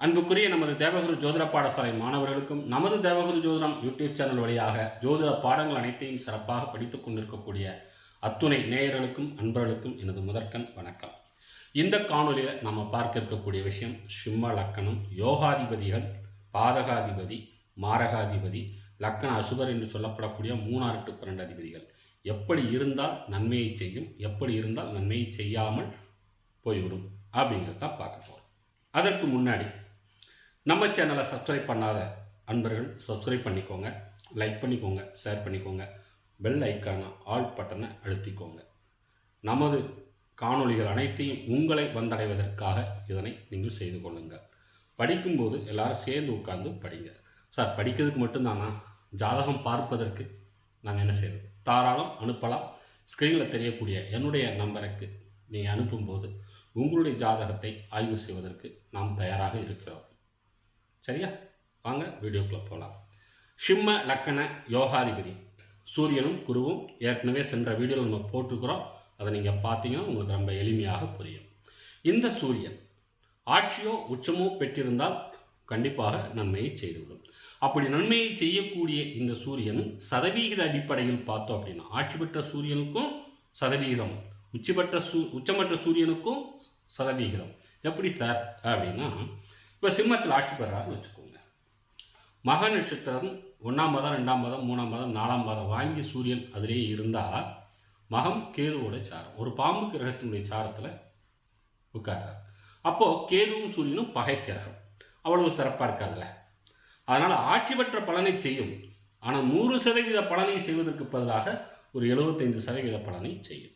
அன்புக்குரிய நமது தேவகுரு ஜோதிட பாடசாலை மாணவர்களுக்கும் நமது தேவகுரு ஜோதிடம் யூடியூப் சேனல் வழியாக ஜோதிட பாடங்கள் அனைத்தையும் சிறப்பாக படித்துக் கொண்டிருக்கக்கூடிய அத்துணை நேயர்களுக்கும் அன்பர்களுக்கும் எனது முதற்கண் வணக்கம். இந்த காணொலியில் நம்ம பார்க்க இருக்கக்கூடிய விஷயம் சிம்ம லக்கணம் யோகாதிபதிகள் பாதகாதிபதி மாரகாதிபதி லக்கண அசுபர் என்று சொல்லப்படக்கூடிய மூணாறு டு பன்னெண்டு அதிபதிகள். எப்படி இருந்தால் நன்மையை செய்யும் எப்படி இருந்தால் நன்மையை செய்யாமல் போய்விடும் அப்படிங்கிறத பார்க்க போகிறோம் அதற்கு முன்னாடி நம்ம சேனலை சப்ஸ்கிரைப் பண்ணாத அன்பர்கள் சப்ஸ்கிரைப் பண்ணிக்கோங்க. லைக் பண்ணிக்கோங்க ஷேர் பண்ணிக்கோங்க. பெல் ஐக்கான ஆல் பட்டனை அழுத்திக்கோங்க. நமது காணொளிகள் அனைத்தையும் உங்களை வந்தடைவதற்காக இதனை நீங்கள் செய்து கொள்ளுங்கள். படிக்கும்போது எல்லாரும் சேர்ந்து உட்கார்ந்து படிங்க. சார் படிக்கிறதுக்கு மட்டும்தானா? ஜாதகம் பார்ப்பதற்கு நாங்கள் என்ன செய்யறது? தாராளம் அனுப்பலாம். ஸ்க்ரீனில் தெரியக்கூடிய என்னுடைய நம்பருக்கு நீங்கள் அனுப்பும்போது உங்களுடைய ஜாதகத்தை ஆய்வு செய்வதற்கு நாம் தயாராக இருக்கிறோம். சரியா? வாங்க வீடியோக்குள்ள போகலாம் சிம்ம லக்கண யோகாதிபதி. சூரியனும் குருவும் ஏற்கனவே சென்ற வீடியோவில் நம்ம போட்டிருக்கிறோம். அதை நீங்கள் பார்த்தீங்கன்னா உங்களுக்கு ரொம்ப எளிமையாக புரியும். இந்த சூரியன் ஆட்சியோ உச்சமோ பெற்றிருந்தால் கண்டிப்பாக நன்மையை செய்துவிடும். அப்படி நன்மையை செய்யக்கூடிய இந்த சூரியன் சதவிகித அடிப்படையில் பார்த்தோம் அப்படின்னா ஆட்சி பெற்ற சூரியனுக்கும் சதவிகிதம் உச்சி பெற்ற சூ உச்சமற்ற சூரியனுக்கும் சதவிகிதம். எப்படி சார்? அப்படின்னா இப்போ சிம்மத்தில் ஆட்சி பெறாருன்னு வச்சுக்கோங்க. மக நட்சத்திரம் ஒன்றாம் மாதம் ரெண்டாம் மாதம் மூணாம் மாதம் நாலாம் மாதம் வாங்கி சூரியன் அதிலே இருந்தால் மகம் கேதுவோட சாரம். ஒரு பாம்பு கிரகத்தினுடைய சாரத்தில் உட்கார்றார். அப்போது கேதுவும் சூரியனும் பகை கிரகம் அவ்வளவு சிறப்பாக இருக்காதுல்ல? அதனால் ஆட்சி பெற்ற பலனை செய்யும். ஆனால் நூறு சதவீத பலனை செய்வதற்கு பதிலாக ஒரு எழுபத்தைந்து சதவீத பலனை செய்யும்.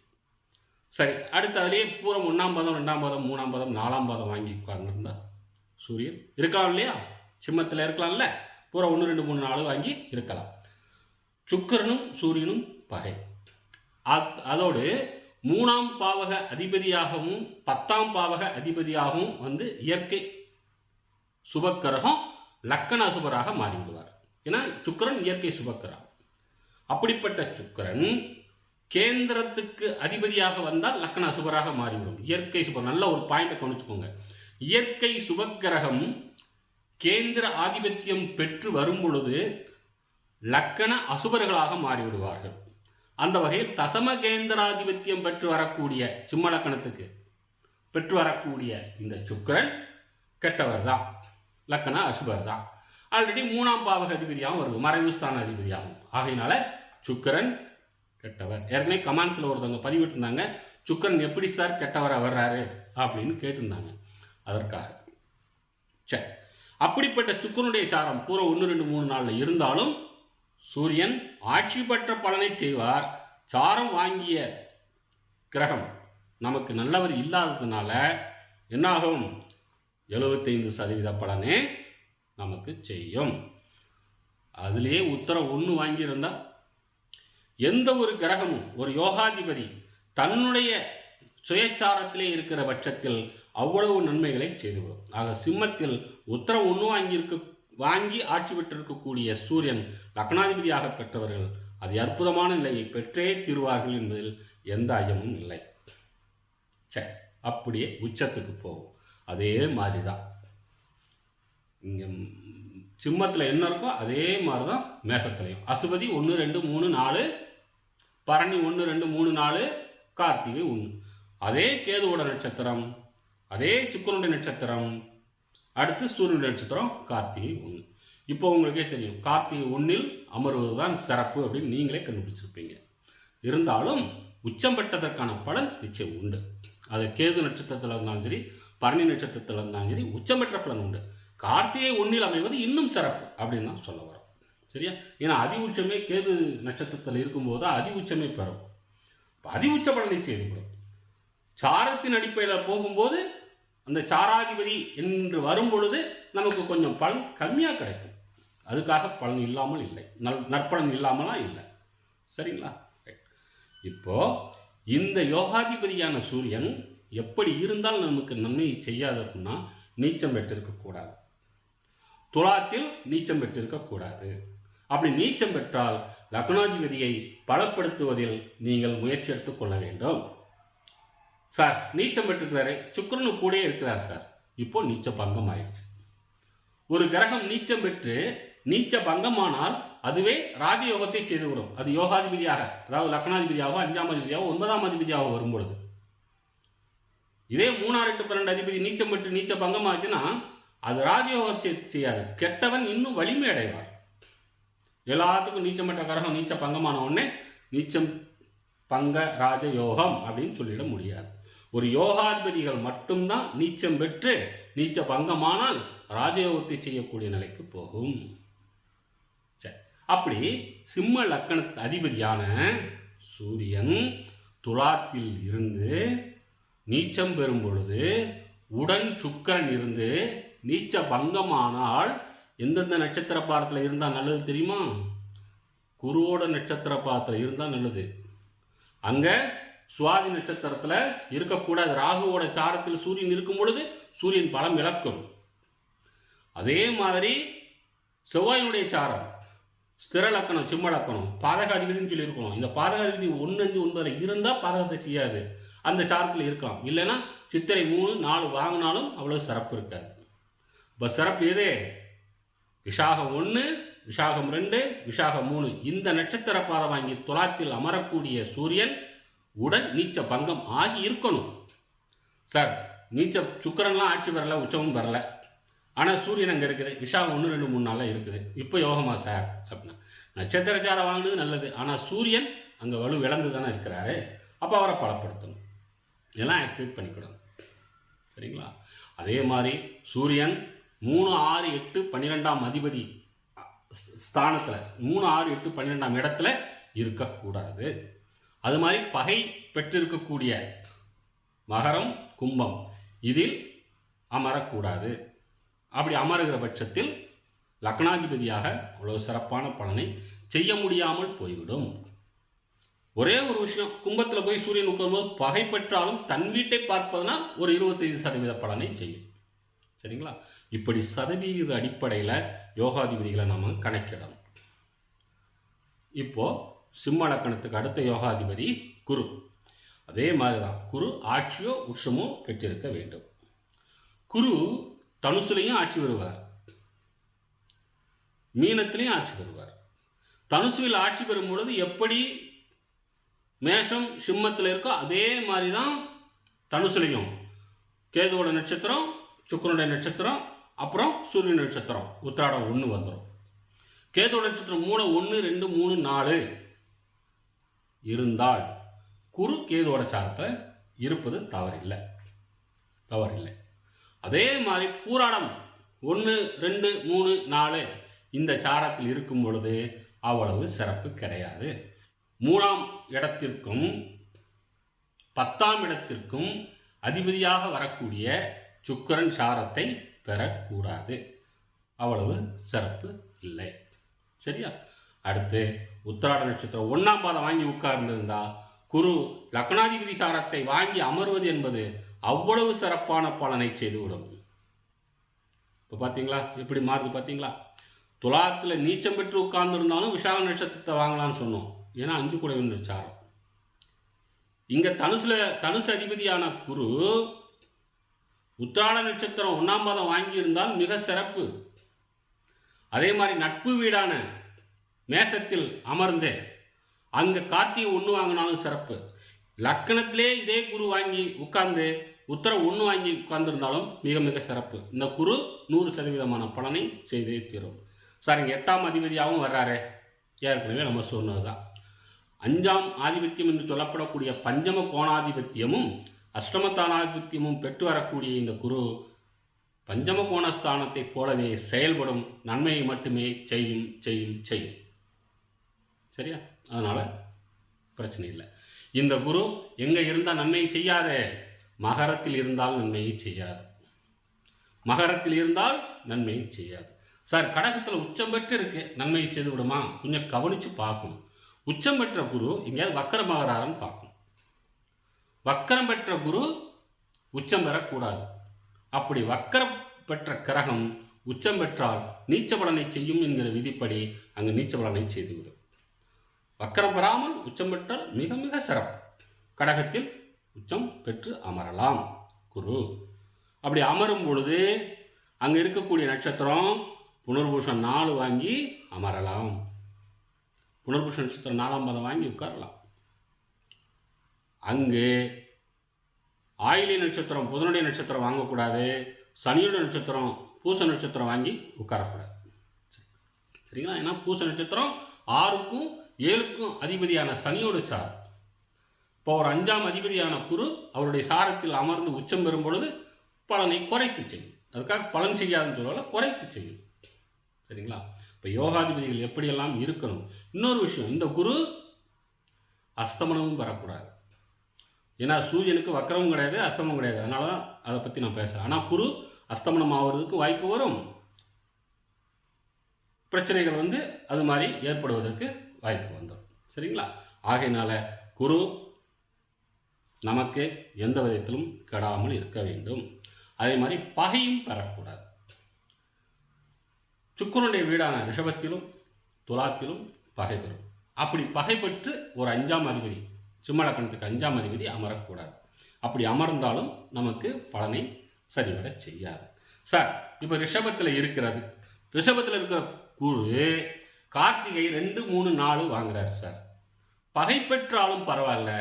சரி அடுத்து அதிலே பூரம் ஒன்றாம் மாதம் ரெண்டாம் மாதம் மூணாம் மாதம் நாலாம் மாதம் வாங்கி உட்கார்ந்துருந்தா சூரியன் இருக்கலாம் இல்லையா? சிம்மத்தில் இருக்கலாம்ல. பூரா ஒன்று ரெண்டு மூணு நாலு வாங்கி இருக்கலாம். சுக்கரனும் சூரியனும் பகை. அதோடு மூணாம் பாவக அதிபதியாகவும் பத்தாம் பாவக அதிபதியாகவும் வந்து இயற்கை சுபக்கிரகம் லக்கண அசுபராக மாறிவிடுவார். ஏன்னா சுக்கிரன் இயற்கை சுபக்கரம் அப்படிப்பட்ட சுக்கிரன் கேந்திரத்துக்கு அதிபதியாக வந்தால் லக்கண சுபராக மாறிவிடும். இயற்கை சுபர் நல்ல ஒரு பாயிண்டை கவனிச்சுக்கோங்க இயற்கை சுபக்கிரகம் கேந்திர ஆதிபத்தியம் பெற்று வரும் பொழுது லக்கண அசுபர்களாக மாறிவிடுவார்கள். அந்த வகையில் தசம கேந்திராதிபத்தியம் பெற்று வரக்கூடிய சிம்ம லக்கணத்துக்கு பெற்று வரக்கூடிய இந்த சுக்கிரன் கெட்டவர் தான். லக்கண அசுபர் தான். ஆல்ரெடி மூணாம் பாவக அதிபதியாகவும் வருது மறைவுஸ்தான அதிபதியாகும் ஆகையினால சுக்கிரன் கெட்டவர். ஏற்கனவே கமான்ஸில் ஒருத்தவங்க பதிவிட்டிருந்தாங்க. சுக்கிரன் எப்படி சார் கெட்டவராக வர்றாரு அப்படின்னு கேட்டிருந்தாங்க. அதற்காக. சரி அப்படிப்பட்ட சுக்கரனுடைய சாரம் பூரா ஒன்று ரெண்டு மூணு நாளில் இருந்தாலும் சூரியன் ஆட்சி பெற்ற பலனை செய்வார். சாரம் வாங்கிய கிரகம் நமக்கு நல்லவர் இல்லாததுனால என்னாகும்? எழுபத்தைந்து சதவீத பலனே நமக்கு செய்யும். அதுலேயே உத்தரம் ஒன்று வாங்கியிருந்தா எந்த ஒரு கிரகமும் ஒரு யோகாதிபதி தன்னுடைய சுயச்சாரத்திலே இருக்கிற பட்சத்தில் அவ்வளவு நன்மைகளை செய்துவிடும். ஆக சிம்மத்தில் உத்தரம் ஒன்று வாங்கியிருக்க வாங்கி ஆட்சி பெற்றிருக்கக்கூடிய சூரியன் லக்னாதிபதியாக பெற்றவர்கள் அது அற்புதமான நிலையை பெற்றே தீர்வார்கள் என்பதில் எந்த ஐயமும் இல்லை. சரி அப்படியே உச்சத்துக்கு போகும் அதே மாதிரி தான் இங்கே சிம்மத்தில் என்ன இருக்கோ அதே மாதிரி தான் மேசத்துலையும். அசுபதி ஒன்று ரெண்டு மூணு நாலு பரணி ஒன்று ரெண்டு மூணு நாலு கார்த்திகை ஒன்று. அதே கேதுவோட நட்சத்திரம் அதே சுக்கரனுடைய நட்சத்திரம் அடுத்து சூரியனுடைய நட்சத்திரம் கார்த்திகை ஒன்று. இப்போ உங்களுக்கே தெரியும் கார்த்திகை ஒன்றில் அமர்வது தான் சிறப்பு அப்படின்னு நீங்களே கண்டுபிடிச்சிருப்பீங்க. இருந்தாலும் உச்சம் பெற்றதற்கான பலன் நிச்சயம் உண்டு. அது கேது நட்சத்திரத்தில் இருந்தாலும் சரி பரணி நட்சத்திரத்தில் இருந்தாலும் சரி உச்சம் பெற்ற பலன் உண்டு. கார்த்திகை ஒன்றில் அமைவது இன்னும் சிறப்பு அப்படின்னு தான் சொல்ல வரோம். சரியா? ஏன்னா அதி உச்சமே கேது நட்சத்திரத்தில் இருக்கும்போது தான் அதி உச்சமே பெறும். அதி உச்ச பலனை செய்துவிடும் சாரத்தின் அடிப்படையில் போகும்போது அந்த சாராதிபதி என்று வரும் பொழுது நமக்கு கொஞ்சம் பலன் கம்மியாக கிடைக்கும். அதுக்காக பலன் இல்லாமல் இல்லை. நல் நற்பலன் இல்லாமலாம் இல்லை. சரிங்களா? இப்போ இந்த யோகாதிபதியான சூரியன் எப்படி இருந்தால் நமக்கு நன்மையை செய்யாது அப்படின்னா நீச்சம் பெற்றிருக்கக்கூடாது துலாத்தில் நீச்சம் பெற்றிருக்கக்கூடாது அப்படி நீச்சம் பெற்றால் லக்னாதிபதியை பலப்படுத்துவதில் நீங்கள் முயற்சி எடுத்துக்கொள்ள வேண்டும். சார் நீச்சம் பெற்றுக்கிறாரே சுக்கிரனு கூடயே இருக்கிறார் சார். இப்போ நீச்ச பங்கம் ஆயிடுச்சு. ஒரு கிரகம் நீச்சம் பெற்று நீச்ச பங்கமானால் அதுவே ராஜயோகத்தை செய்துவிடும். அது யோகாதிபதியாக அதாவது லக்னாதிபதியாகவோ அஞ்சாம் அதிபதியாகவோ ஒன்பதாம் அதிபதியாக வரும்பொழுது. இதே மூணாறு எட்டு பன்னெண்டு அதிபதி நீச்சம் பெற்று நீச்ச பங்கமாச்சுன்னா அது ராஜயோகம் செய்யாது. கெட்டவன் இன்னும் வலிமை அடைவார் எல்லாத்துக்கும் நீச்சம் பெற்ற கிரகம் நீச்ச பங்கமான உடனே நீச்சம் பங்க ராஜயோகம் அப்படின்னு சொல்லிட முடியாது. ஒரு யோகாதிபதிகள் மட்டும்தான் நீச்சம் பெற்று நீச்ச பங்கமானால் ராஜயோகத்தை செய்யக்கூடிய நிலைக்கு போகும். சரி அப்படி சிம்ம லக்கண அதிபதியான சூரியன் துலாத்தில் இருந்து நீச்சம் பெறும் பொழுது உடன் சுக்கரன் இருந்து நீச்ச பங்கமானால் எந்தெந்த நட்சத்திர பாதத்தில் இருந்தால் நல்லது தெரியுமா? குருவோட நட்சத்திர பாதத்தில் இருந்தால் நல்லது. அங்கே சுவாதி நட்சத்திரத்தில் இருக்கக்கூடாது. ராகுவோட சாரத்தில் சூரியன் இருக்கும் பொழுது சூரியன் பலம் இழக்கும். அதே மாதிரி செவ்வாயினுடைய சாரம் ஸ்திர லக்கணம் சிம்ம லக்கணம் பாதக அதிபதினு சொல்லியிருக்கணும் இந்த பாதக அதிபதி ஒன்று அஞ்சு ஒன்பதில் இருந்தால் பாதகத்தை செய்யாது. அந்த சாரத்தில் இருக்கலாம். இல்லைன்னா சித்திரை மூணு நாலு வாங்கினாலும் அவ்வளோ சிறப்பு இருக்காது. இப்போ சிறப்பு எது? விஷாகம் ஒன்று விஷாகம் ரெண்டு விஷாகம் மூணு. இந்த நட்சத்திர பாதை வாங்கி துலாத்தில் அமரக்கூடிய சூரியன் உடல் நீச்ச பங்கம் ஆகி இருக்கணும். சார் நீச்ச சுக்கரன்லாம் ஆட்சி வரல உச்சமும் வரல. ஆனால் சூரியன் அங்கே இருக்குது விஷா ஒன்று ரெண்டு மூணு நாளில் இருக்குது. இப்போ யோகமா சார் அப்படின்னா நட்சத்திரச்சாரம் வாங்கினது நல்லது. ஆனால் சூரியன் அங்கே வலு இழந்து தானே இருக்கிறாரு. அப்போ அவரை பலப்படுத்தணும். இதெல்லாம் ஆக்டிவேட் பண்ணிக்கணும். சரிங்களா? அதே மாதிரி சூரியன் மூணு ஆறு எட்டு பன்னிரெண்டாம் அதிபதி ஸ்தானத்தில் மூணு ஆறு எட்டு பன்னிரெண்டாம் இடத்துல இருக்கக்கூடாது. அது மாதிரி பகை பெற்றிருக்கக்கூடிய மகரம் கும்பம். இதில் அமரக்கூடாது. அப்படி அமருகிற பட்சத்தில் லக்னாதிபதியாக அவ்வளோ சிறப்பான பலனை செய்ய முடியாமல் போய்விடும். ஒரே ஒரு விஷயம் கும்பத்தில் போய் சூரியன் உட்காரும்போது பகை பெற்றாலும் தன் வீட்டை பார்ப்பதுனா ஒரு இருபத்தைந்து சதவீத பலனை செய்யும். சரிங்களா? இப்படி சதவீத அடிப்படையில் யோகாதிபதிகளை நம்ம கணக்கிடணும். இப்போது சிம்ம லக்கணத்துக்கு அடுத்த யோகாதிபதி குரு. அதே மாதிரி தான் குரு ஆட்சியோ உஷமோ பெற்றிருக்க வேண்டும். குரு தனுசுலையும் ஆட்சி வருவார் மீனத்திலையும் ஆட்சி பெறுவார். தனுசுவில் ஆட்சி பெறும் பொழுது எப்படி மேஷம் சிம்மத்தில் இருக்கோ அதே மாதிரி தான் தனுசுலையும். கேதுவோட நட்சத்திரம் சுக்கரனுடைய நட்சத்திரம் அப்புறம் சூரிய நட்சத்திரம். உத்திராடம் ஒன்று வந்துடும் கேதுவோட நட்சத்திரம் மூணு ஒன்று ரெண்டு மூணு நாலு. இருந்தால் குரு கேதுவோட சாரத்தில் இருப்பது தவறில்லை. தவறில்லை. அதே மாதிரி பூராடம் ஒன்று ரெண்டு மூணு நாலு இந்த சாரத்தில் இருக்கும் பொழுது அவ்வளவு சிறப்பு கிடையாது. மூணாம் இடத்திற்கும் பத்தாம் இடத்திற்கும் அதிபதியாக வரக்கூடிய சுக்கிரன் சாரத்தை பெறக்கூடாது. அவ்வளவு சிறப்பு இல்லை. சரியா? அடுத்து உத்திராட நட்சத்திரம் ஒன்றாம் பாதம் வாங்கி உட்கார்ந்திருந்தா குரு லக்னாதிபதி சாரத்தை வாங்கி அமர்வது என்பது அவ்வளவு சிறப்பான பலனை செய்துவிடும். இப்போ பார்த்தீங்களா எப்படி மாறுது பார்த்தீங்களா துலாத்தில் நீச்சம் பெற்று உட்கார்ந்துருந்தாலும் விசாக நட்சத்திரத்தை வாங்கலாம்னு சொன்னோம். ஏன்னா அஞ்சு குடைவின் சாரம். இங்கே தனுசில் தனுசு அதிபதியான குரு உத்திராட நட்சத்திரம் ஒன்றாம் பாதம் வாங்கியிருந்தால் மிக சிறப்பு. அதே மாதிரி நட்பு வீடான மேசத்தில் அமர்ந்து அங்கே கார்த்திகை ஒன்று வாங்கினாலும் சிறப்பு. லக்கணத்திலே இதே குரு வாங்கி உட்கார்ந்து உத்தர ஒன்று வாங்கி உட்கார்ந்துருந்தாலும் மிக மிக சிறப்பு. இந்த குரு நூறு சதவீதமான பலனை செய்தே தீரும். சார் இங்கே எட்டாம் அதிபதியாகவும் வர்றாரு. ஏற்கனவே நம்ம சொன்னது தான் அஞ்சாம் ஆதிபத்தியம் என்று சொல்லப்படக்கூடிய பஞ்சம கோணாதிபத்தியமும் அஷ்டமத்தானாதிபத்தியமும் பெற்று வரக்கூடிய இந்த குரு பஞ்சம கோணஸ்தானத்தைப் போலவே செயல்படும் நன்மையை மட்டுமே செய்யும் செய்யும் செய்யும். சரியா? அதனால் பிரச்சனை இல்லை. இந்த குரு எங்கே இருந்தால் நன்மையை செய்யாத? மகரத்தில் இருந்தால் நன்மையை செய்யாது. மகரத்தில் இருந்தால் நன்மையை செய்யாது. சார் கடகத்தில் உச்சம் பெற்று இருக்கு நன்மையை செய்து விடுமா? கொஞ்சம் கவனித்து பார்க்கணும். உச்சம் பெற்ற குரு எங்கேயாவது வக்கரமாகறாருன்னு பார்க்கணும். வக்கரம் பெற்ற குரு உச்சம் பெறக்கூடாது. அப்படி வக்கரம் பெற்ற கிரகம் உச்சம் பெற்றால் நீச்ச பலனை செய்யும் என்கிற விதிப்படி அங்கு நீச்ச பலனை செய்துவிடும். வக்கரம் பெறாமல் உச்சம் பெற்றால் மிக மிக சிறப்பு. கடகத்தில் உச்சம் பெற்று அமரலாம். குரு. அப்படி அமரும் பொழுது அங்கே இருக்கக்கூடிய நட்சத்திரம் புனர்பூஷம் நாலு வாங்கி அமரலாம். புனர்பூஷ நட்சத்திரம் நாலாம் பதம் வாங்கி உட்காரலாம். அங்கு ஆயிலி நட்சத்திரம் புதனுடைய நட்சத்திரம் வாங்கக்கூடாது. சனியுடைய நட்சத்திரம் பூச நட்சத்திரம் வாங்கி உட்காரக்கூடாது. சரிங்களா? ஏன்னா பூச நட்சத்திரம் ஆறுக்கும் ஏழுக்கும் அதிபதியான சனியோட சார். இப்போ ஒரு அஞ்சாம் அதிபதியான குரு அவருடைய சாரத்தில் அமர்ந்து உச்சம் பெறும் பொழுது பலனை குறைத்து செய்யும். அதுக்காக பலன் செய்யாதுன்னு சொல்லல குறைத்து செய்யும். சரிங்களா? இப்போ யோகாதிபதிகள் எப்படியெல்லாம் இருக்கணும்? இன்னொரு விஷயம் இந்த குரு அஸ்தமனமும் வரக்கூடாது. ஏன்னா சூரியனுக்கு வக்கரமும் கிடையாது அஸ்தமனம் கிடையாது. அதனால தான் அதை பற்றி நான் பேசுகிறேன் ஆனால் குரு அஸ்தமனம் ஆகிறதுக்கு வாய்ப்பு வரும். பிரச்சனைகள் வந்து அது மாதிரி ஏற்படுவதற்கு வாய்ப்பு வந்துடும். சரிங்களா? ஆகையினால குரு நமக்கு எந்த விதத்திலும் கெடாமல் இருக்க வேண்டும். அதே மாதிரி பகையும் பெறக்கூடாது. சுக்கரனுடைய வீடான ரிஷபத்திலும் துலாத்திலும் பகை பெறும். அப்படி பகை பெற்று ஒரு அஞ்சாம் அதிபதி சிம்மலக்கணத்துக்கு அஞ்சாம் அதிபதி அமரக்கூடாது. அப்படி அமர்ந்தாலும் நமக்கு பலனை சரிவர செய்யாது. சார் இப்போ ரிஷபத்தில் இருக்கிறது. ரிஷபத்தில் இருக்கிற குரு கார்த்திகை ரெண்டு மூணு நாலு வாங்குறாரு சார். பகை பெற்றாலும் பரவாயில்ல.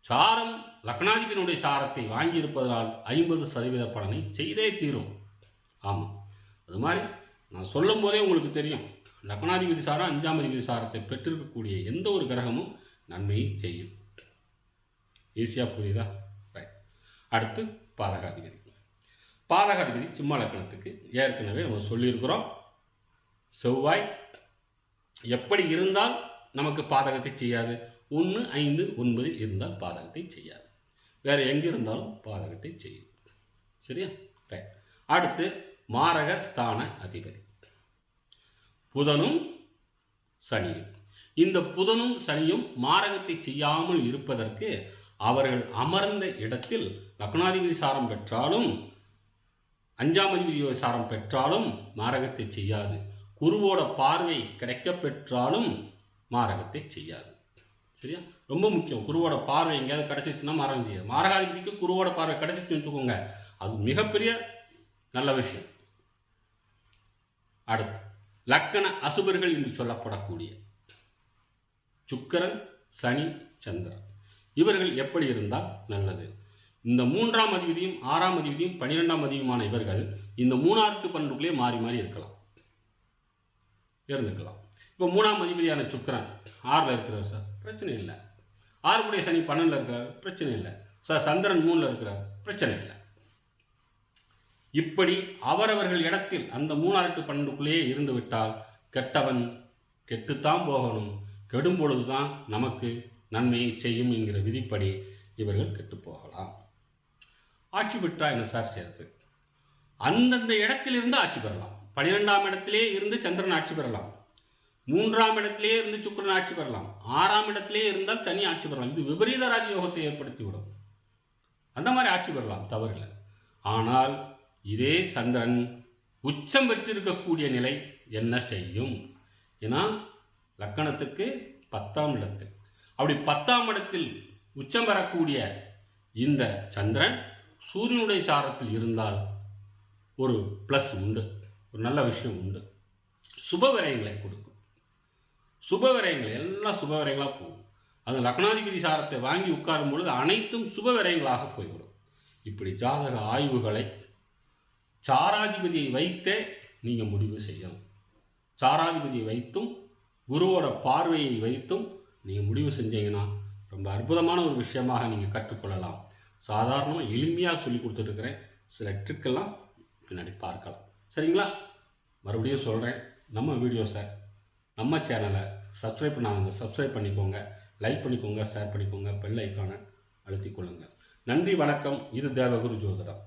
சாரம் லக்னாதிபதியினுடைய சாரத்தை வாங்கியிருப்பதனால் ஐம்பது சதவீத பலனை செய்தே தீரும். ஆமாம் அது மாதிரி நான் சொல்லும் போதே உங்களுக்கு தெரியும். லக்னாதிபதி சாரம் அஞ்சாம் அதிபதி சாரத்தை பெற்றிருக்கக்கூடிய எந்த ஒரு கிரகமும் நன்மையை செய்யும். ஈஸியாக புரியுதா? ரைட் அடுத்து பாதகாதிபதி. பாதகாதிபதி சிம்ம லக்னத்துக்கு ஏற்கனவே நம்ம சொல்லியிருக்கிறோம். செவ்வாய் எப்படி இருந்தால் நமக்கு பாதகத்தை செய்யாது? ஒன்று ஐந்து ஒன்பது இருந்தால் பாதகத்தை செய்யாது. வேறு எங்கே இருந்தாலும் பாதகத்தை செய்யும். சரியா? ரைட் அடுத்து மாரக ஸ்தான அதிபதி. புதனும் சனியும். இந்த புதனும் சனியும் மாரகத்தை செய்யாமல் இருப்பதற்கு அவர்கள் அமர்ந்த இடத்தில் லக்னாதிபதி சாரம் பெற்றாலும் அஞ்சாம் அதிபதி சாரம் பெற்றாலும் மாரகத்தை செய்யாது. குருவோட பார்வை கிடைக்க பெற்றாலும் மாரகத்தை செய்யாது. சரியா? ரொம்ப முக்கியம். குருவோட பார்வை எங்கேயாவது கிடைச்சிச்சுன்னா மாரகம் செய்யாது. மாரகாதிபதிக்கு குருவோட பார்வை கிடைச்சிச்சுன்னு வச்சுக்கோங்க. அது மிகப்பெரிய நல்ல விஷயம். அடுத்து லக்கண அசுபர்கள் என்று சொல்லப்படக்கூடிய சுக்கிரன் சனி சந்திரன். இவர்கள் எப்படி இருந்தால் நல்லது. இந்த மூன்றாம் அதிபதியும் ஆறாம் அதிபதியும் பன்னிரெண்டாம் அதிபதியுமான இவர்கள் இந்த மூணாவது பண்புகளே மாறி மாறி இருக்கலாம். இருந்துக்கலாம். இப்போ மூணாம் அதிபதியான சுக்கரன் ஆறில் இருக்கிறார் சார். பிரச்சனை இல்லை. ஆறுக்குடைய சனி பன்னெண்டில் இருக்கிறார் பிரச்சனை இல்லை. சார் சந்திரன் மூணில் இருக்கிறார் பிரச்சனை இல்லை. இப்படி அவரவர்கள் இடத்தில் அந்த மூணாறு பன்னெண்டுக்குள்ளேயே இருந்து விட்டால் கெட்டவன் கெட்டுத்தான் போகணும். கெடும் பொழுதுதான் நமக்கு நன்மையை செய்யும் என்கிற விதிப்படி இவர்கள் கெட்டு போகலாம். ஆட்சி பெற்றா என்ன சார் சேர்த்து அந்தந்த இடத்திலிருந்து ஆட்சி பெறலாம். பன்னிரெண்டாம் இடத்திலே இருந்து சந்திரன் ஆட்சி பெறலாம். மூன்றாம் இடத்திலே இருந்து சுக்கிரன் ஆட்சி பெறலாம். ஆறாம் இடத்திலே இருந்தால் சனி ஆட்சி பெறலாம். இது விபரீத ராஜயோகத்தை ஏற்படுத்திவிடும். அந்த மாதிரி ஆட்சி பெறலாம் தவறில்லை. ஆனால் இதே சந்திரன் உச்சம் பெற்றிருக்கக்கூடிய நிலை என்ன செய்யும்? ஏன்னா லக்கணத்துக்கு பத்தாம் இடத்தில். அப்படி பத்தாம் இடத்தில் உச்சம் பெறக்கூடிய இந்த சந்திரன் சூரியனுடைய சாரத்தில் இருந்தால் ஒரு ப்ளஸ் உண்டு. ஒரு நல்ல விஷயம் உண்டு. சுப விரயங்களை கொடுக்கும். சுப விரயங்கள் எல்லாம் சுப விரயங்களாக போகும். அது லக்னாதிபதி சாரத்தை வாங்கி உட்காரும் பொழுது அனைத்தும் சுப விரயங்களாக போய்விடும். இப்படி ஜாதக ஆய்வுகளை சாராதிபதியை வைத்தே நீங்கள் முடிவு செய்யணும். சாராதிபதியை வைத்தும் குருவோட பார்வையை வைத்தும் நீங்கள் முடிவு செஞ்சீங்கன்னா ரொம்ப அற்புதமான ஒரு விஷயமாக நீங்கள் கற்றுக்கொள்ளலாம். சாதாரணமாக எளிமையாக சொல்லி கொடுத்துட்ருக்கிறேன் சில ட்ரிக்கெல்லாம் பின்னாடி பார்க்கலாம். சரிங்களா? மறுபடியும் சொல்கிறேன் நம்ம வீடியோஸை நம்ம சேனலை சப்ஸ்கிரைப் பண்ணாங்க சப்ஸ்கிரைப் பண்ணிக்கோங்க. லைக் பண்ணிக்கோங்க ஷேர் பண்ணிக்கோங்க பெல் ஐக்கானை அழுத்திக் கொள்ளுங்கள் நன்றி வணக்கம். இது தேவகுரு ஜோதிடம்.